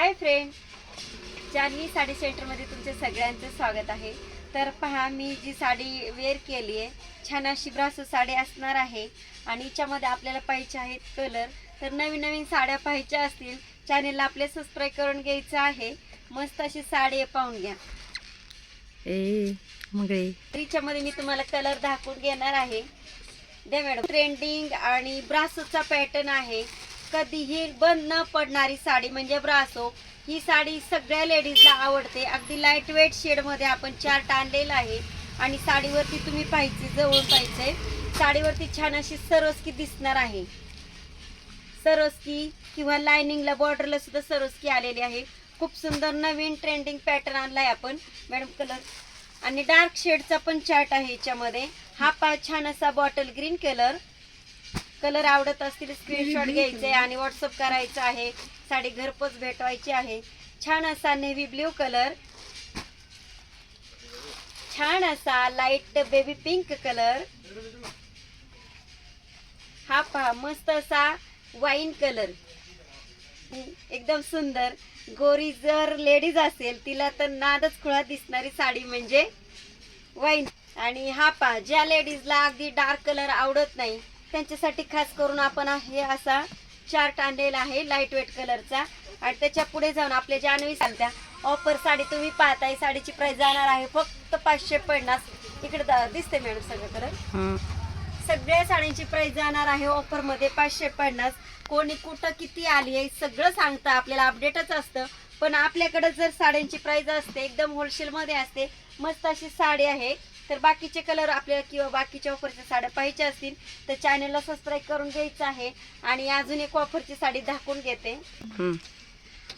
Hi friend. Janvi sari सेंटरमध्ये तुमच्या सगळ्यांचं स्वागत आहे. तर पहा मी जी साडी वेअर केली आहे छान अशी ब्रासो साडी असणार आहे. आणि याच्यामध्ये आपल्याला पाहिजे आहेत कलर. तर नवीन नवीन साड्या पाहिजे असतील चॅनेलला आपल्या सबस्क्राईब करून घ्यायचं आहे. मस्त अशी साडी पाहून घ्या. ए याच्यामध्ये मी तुम्हाला कलर दाखवून घेणार आहे. द्या मॅडम. ट्रेंडिंग आणि ब्रासोचा पॅटर्न आहे. कधीही बंद न पडणारी साडी म्हणजे ब्रासो. ही साडी सगळ्या लेडीजला आवडते. अगदी लाइट वेट शेडमध्ये आपण चार्ट आणलेला आहे. आणि साडीवरती तुम्ही पाहिजे जवळ पाहिजे. साडीवरती छान अशी सरस्की दिसणार आहे. सरोस्की किंवा लायनिंगला बॉर्डरला सुद्धा सरस्की आलेली आहे. खूप सुंदर नवीन ट्रेंडिंग पॅटर्न आणलाय आपण. मॅडम कलर आणि डार्क शेडचा पण चार्ट आहे याच्यामध्ये. हा पा छान असा बॉटल ग्रीन कलर कलर आवडत असतील स्क्रीनशॉट घ्यायचे आणि व्हॉट्सअप करायचं आहे. साडी घरपोच भेटवायची आहे. छान असा नेव्ही ब्ल्यू कलर छान असा लाइट बेबी पिंक कलर हा पहा मस्त असा वाईन कलर एकदम सुंदर. गोरी जर लेडीज असेल तिला तर नादच खुळा दिसणारी साडी म्हणजे वाईन आणि हा पा ज्या लेडीजला अगदी डार्क कलर आवडत नाही त्यांच्यासाठी खास करून आपण हे असा चार्ट आणलेला आहे लाइट वेट कलरचा आणि त्याच्या पुढे जाऊन आपल्या जानवी चालत्या ऑफर साडी तुम्ही पाहताय साडीची प्राइस जाणार आहे फक्त पाचशे पन्नास. इकडे दिसते मॅडम सगळं कलर हां. सगळ्या साड्यांची प्राइस जाणार आहे ऑफरमध्ये पाचशे पन्नास. कोणी कुठं किती आली आहे सगळं सांगतं आपल्याला अपडेटच असतं. पण आपल्याकडे जर साड्यांची प्राइस असते एकदम होलसेल मध्ये असते मस्त अशी साडी आहे. तर बाकीचे कलर आपल्याला किंवा बाकीच्या ऑफरच्या साड्या पाहिजे असतील तर चॅनलला सबस्क्राईब करून घ्यायचं आहे. आणि अजून एक ऑफरची साडी दाखवून घेते.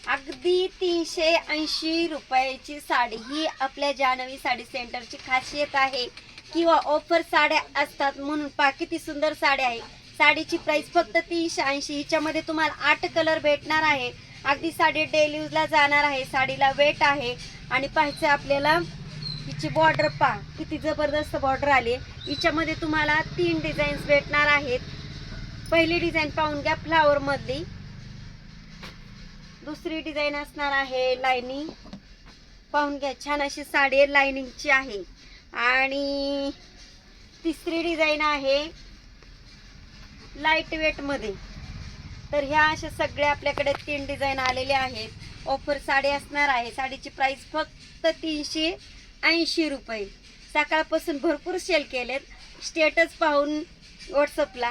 अगदी तीनशे ऐंशी रुपयाची साडी ही आपल्या जानवी साडी सेंटरची खासियत आहे. किंवा ऑफर साड्या असतात म्हणून पा किती सुंदर साड्या आहे. साडीची प्राइस फक्त तीनशे ऐंशी हिच्यामध्ये तुम्हाला आठ कलर भेटणार आहे. अगदी साडी डेली यूजला जाणार आहे साडीला वेट आहे. आणि पाहायचं आपल्याला हिची बॉर्डर पहा. किती जबरदस्त बॉर्डर आली. आहे हिच्यामध्ये तुम्हाला तीन डिझाईन्स भेटणार आहेत. पहिली डिझाईन पाहून घ्या फ्लावरमधली दुसरी डिझाईन असणार आहे लायनिंग पाहून घ्या छान अशी साडी लायनिंगची आहे. आणि तिसरी डिझाईन आहे लाइट वेटमध्ये तर ह्या अशा सगळ्या आपल्याकडे तीन डिझाईन आलेल्या आहेत. ऑफर साडी असणार आहे. साडीची प्राईस फक्त तीनशे ऐंशी रुपये. सकाळपासून भरपूर सेल केलेत. स्टेटस पाहून व्हॉट्सअपला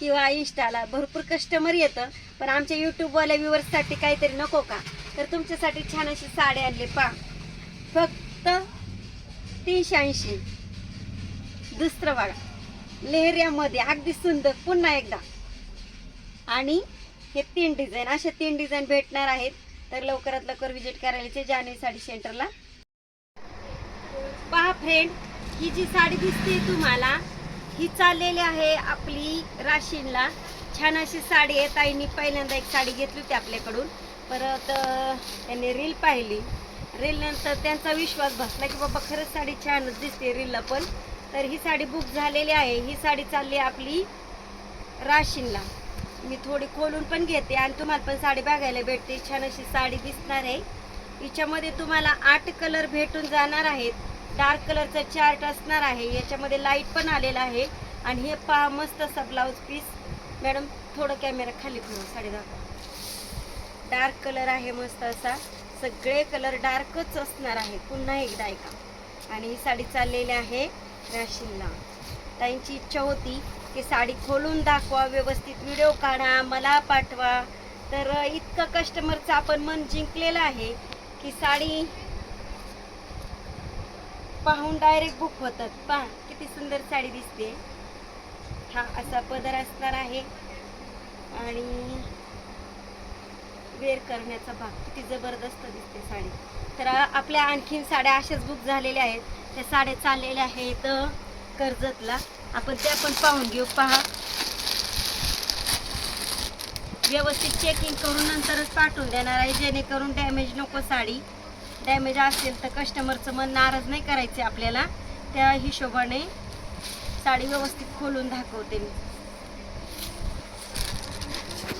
किंवा इन्स्टाला भरपूर कस्टमर येतं. पण आमच्या यूट्यूबवाल्या व्ह्युअर्ससाठी काहीतरी नको का? तर तुमच्यासाठी छान अशी साडी आणली पा फक्त तीनशे ऐंशी. दुसरं बघा. लेहऱ्यामध्ये अगदी सुंदर पुन्हा एकदा. आणि हे तीन डिझाईन असे तीन डिझाईन भेटणार आहेत. तर लवकरात लवकर विजिट करायचे जानेवारी साडी सेंटरला पहा फ्रेंड ही जी साडी दिसते तुम्हाला ही चाललेली आहे आपली राशीनला. छान अशी साडी आहे. ताईंनी पहिल्यांदा एक साडी घेतली होती आपल्याकडून. परत त्यांनी रील पाहिली. रील नंतर त्यांचा विश्वास बसला की बाबा खरंच साडी छानच दिसते रीलला पण. तर ही साडी बुक झालेली आहे. ही साडी चालली आहे आपली राशीनला. मी थोडी खोलून पण घेते आणि तुम्हाला पण साडी बघायला भेटते. छान अशी साडी दिसणार आहे. हिच्यामध्ये तुम्हाला आठ कलर भेटून जाणार आहेत. डार्क कलरचा चार्ट असणार आहे. याच्यामध्ये लाइट पण आलेला आहे. आणि हे पहा मस्त असा ब्लाऊज पीस. मॅडम थोडं कॅमेरा खाली फिरव साडी दाखव. डार्क कलर आहे मस्त असा. सगळे कलर डार्कच असणार आहे. पुन्हा एकदा ऐका. आणि ही साडी चाललेली आहे राशीनला ताईंची इच्छा होती की साडी खोलून दाखवा व्यवस्थित व्हिडिओ काढा मला पाठवा. तर इतकं कस्टमरचं आपण मन जिंकलेलं आहे की साडी पाहून डायरेक्ट बुक होतात. पहा किती सुंदर साडी दिसते. हा असा पदर असणार आहे. आणि वेअर करण्याचा भाग. किती जबरदस्त दिसते साडी. तर आपल्या आणखीन साड्या अशाच बुक झालेल्या आहेत. त्या साड्या चाललेल्या आहेत कर्जतला. आपण त्या पण पाहून घेऊ. पहा. व्यवस्थित चेकिंग करून नंतरच पाठवून देणार आहे. जेणेकरून डॅमेज नको साडी. डॅमेज असेल तर कस्टमरचं मन नाराज नाही करायचे आपल्याला. त्या हिशोबाने साडी व्यवस्थित खोलून दाखवते मी.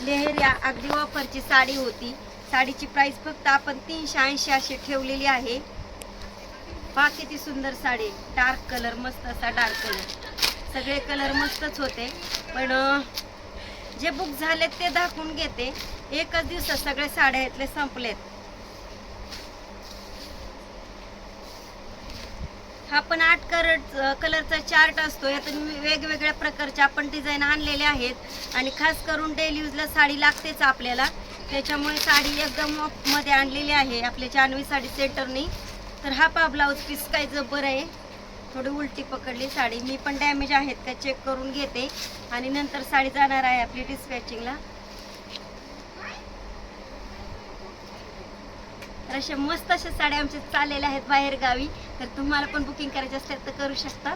लेहरिया अगदी ऑफरची साडी होती. साडीची प्राइस फक्त आपण तीनशे ऐंशी अशी ठेवलेली आहे. पहा किती सुंदर साडी डार्क कलर मस्त असा डार्क कलर सगळे कलर मस्तच होते. पण जे बुक झालेत ते दाखवून घेते. एकच दिवसात सगळे साड्या इथले संपलेत हा पण आठ करट कलरचा चार्ट असतो. यातून वेगवेगळ्या प्रकारच्या आपण डिझाईन आणलेल्या आहेत. आणि खास करून डेली यूजला साडी लागतेच आपल्याला. त्याच्यामुळे साडी एकदम ऑफमध्ये आणलेली आहे. आपल्या जानवी साडी सेंटरनी. तर हा पा ब्लाऊज पीस काय जबर आहे. थोडी उलटी पकडली साडी. मी पण डॅमेज आहेत का चेक करून घेते. आणि नंतर साडी जाणार आहे आपली डिस्पॅचिंगला तर अशा मस्त अशा साड्या आमच्या चाललेल्या आहेत बाहेर गावी तर तुम्हाला पण बुकिंग करायचे असेल तर करू शकता.